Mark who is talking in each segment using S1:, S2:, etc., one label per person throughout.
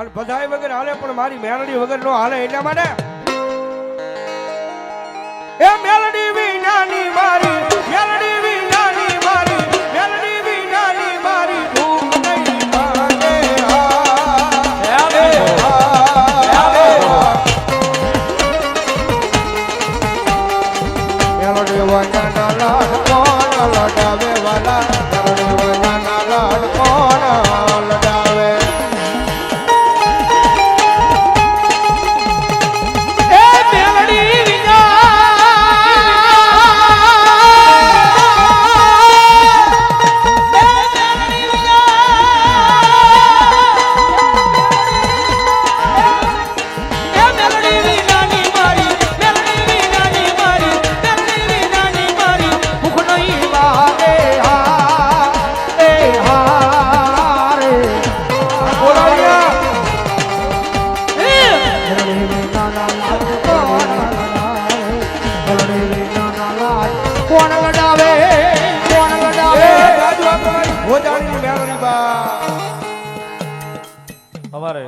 S1: અને બધાય વગર હાલે, પણ મારી મેલડી વગર નો હાલે એટલા માટે. એ મેલડી વિનાની મારી, મેલડી
S2: અમારે.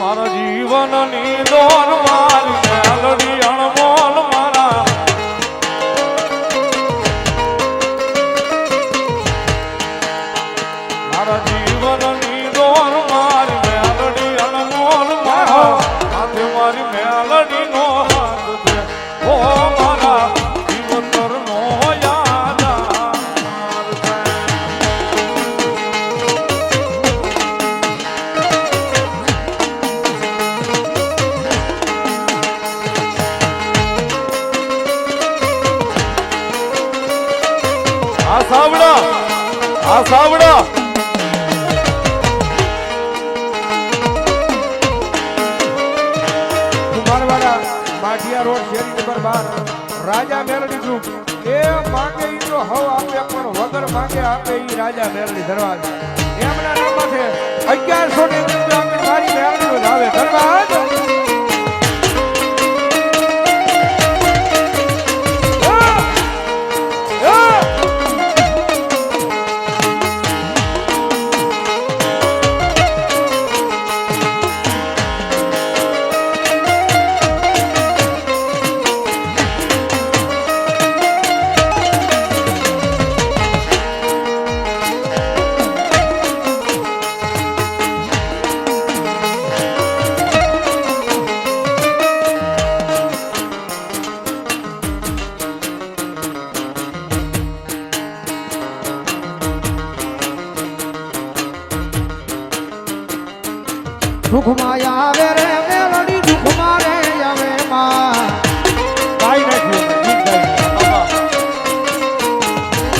S2: મારા જીવનની દોર મારી મેલડી અણમોલ મારા. મારા જીવનની દોર મારી મેલડી અણમોલ મારા. મારી મેલડી નો
S1: માંગે આપે એ રાજા મેલડી દરવાજ. એમના નામ છે. અગિયારસો ને
S3: દુઃખમાં આવે રે મેલડી દુઃખમાં રે, આવે માં.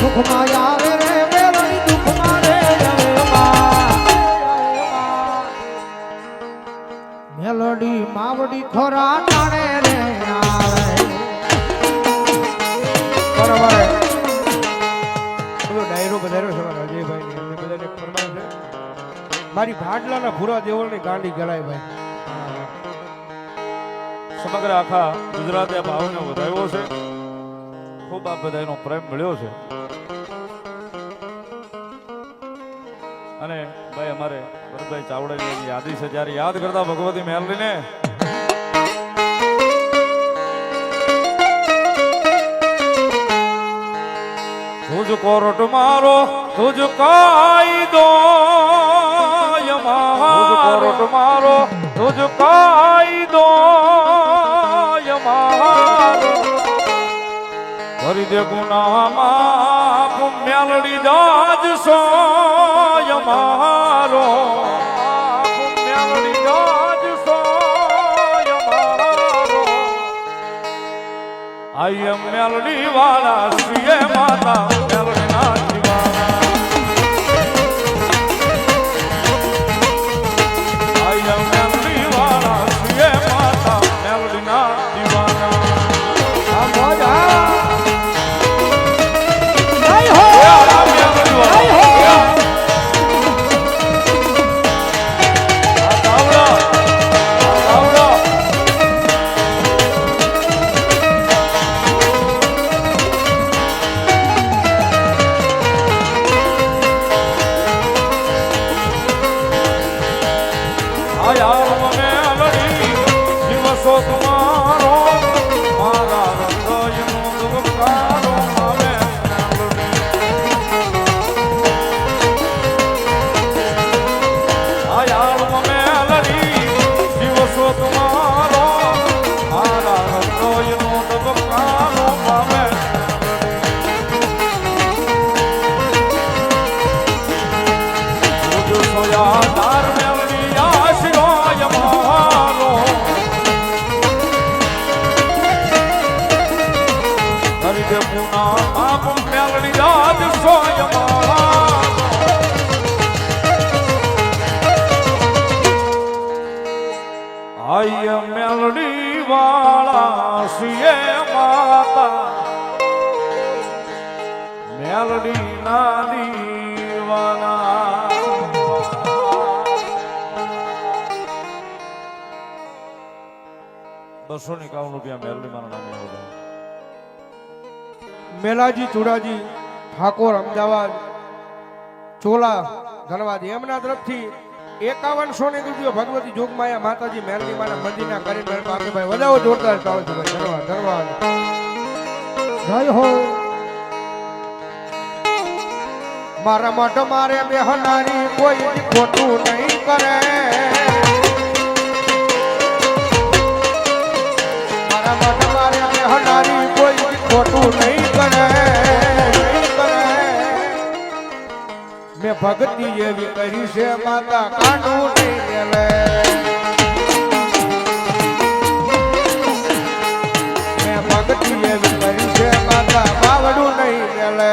S3: દુઃખમાં આવે રે મેલડી દુઃખમાં રે, આવે માં. મેલડી, માવડી ખોરા
S1: મારી ભાડલાના ભૂરા દેવળની ગાંડી ગળાય ભાઈ.
S2: સમગ્ર આખા ગુજરાતે ભાવને વધાવ્યો છે. ખૂબ આ બધાનો પ્રેમ મળ્યો છે. અને ભાઈ અમારે ભરતભાઈ ચાવડાની યાદી છે. જ્યારે યાદ કરતા ભગવતી મેલડીને તુજ કોરટ મારો તુજ કાયદો. કોરટ મારો તુજ કાયદો ભરી દે ગુનામાં પુણ્યાલડી દાજ સો મારો. પુણ્યાલડી દાજ સોય મારો. આઈ એમ 나 બસો ની કાવન રૂપિયા મેલડી મારા નામે
S1: મેલાજી, ચુડાજી, ઠાકોર, અમદાવાદ, ચોલા, ધનવાદ, એમના તરફથી એકાવનસો ને રૂપિયો ભગવતી જોગમાયા માતાજી મેરલી મારા મંદિરના કરી મેળ ભાઈ વધાવો જોરદાર ચાલો છે ભાઈ. ધનવાદ ધનવાદ.
S3: જય હો.
S1: મારા મઢ મારે બેહનારી કોઈ ખોટું નહીં કરે. ખોટું નહીં કરે મેં ભક્તિ એવી કરી છે, માતા કાંડું નહીં મેં ભગતી એવી કરી છે, માતા બાવડું નહીં લે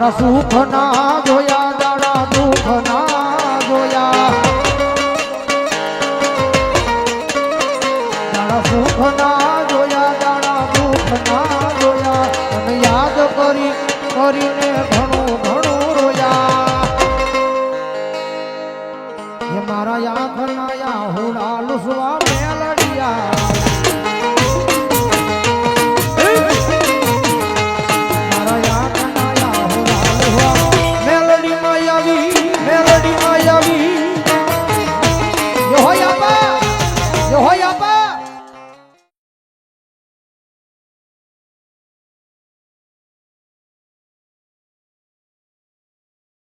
S3: દાડા સુખ ના જોયા, દાડા દુઃખ ના જોયા. દાડા સુખ ના જોયા, દાડા દુઃખ ના જોયા. અને યાદ કરી, કરીને ઘણું ઘણું રોયા. મારા યાદ ના